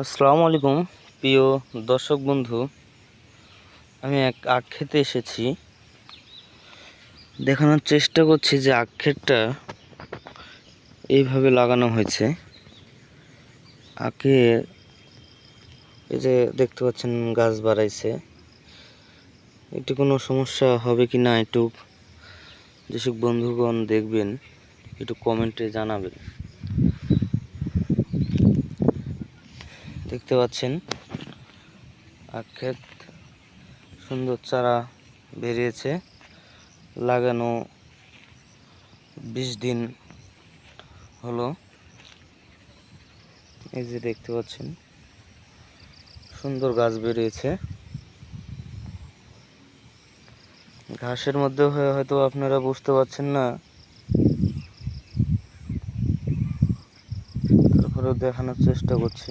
আসসালামু আলাইকুম, প্রিয় দর্শক বন্ধু। আমি এক আখ খেতে এসেছি। দেখানোর চেষ্টা করছি যে আখ এইভাবে লাগানো হয়েছে। আখে এই যে দেখতে পাচ্ছেন গাছ বাড়াইছে। একটু কোনো সমস্যা হবে কি না একটু যেসব বন্ধুগণ দেখবেন, একটু কমেন্টে জানাবেন। দেখতে পাচ্ছেন। আখ ক্ষেত সুন্দর চারা বেরিয়েছে। লাগানো বিশ দিন হলো। এই যে দেখতে পাচ্ছেন, সুন্দর গাছ বেরিয়েছে। ঘাসের মধ্যে হয়ে হয়তো আপনারা বুঝতে পারছেন না। তারপরেও দেখানোর চেষ্টা করছি।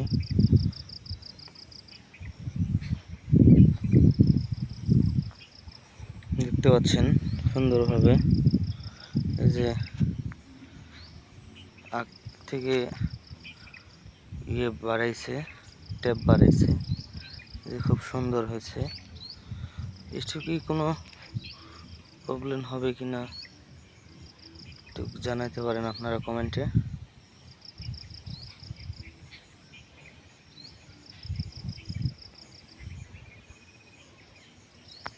দেখতে পাচ্ছেন সুন্দরভাবে। যে আগ থেকে ইয়ে বাড়াইছে, ট্যাপ বাড়াইছে। যে খুব সুন্দর হয়েছে। একটু কি কোনো প্রবলেম হবে কি না একটু জানাতে পারেন আপনারা কমেন্টে।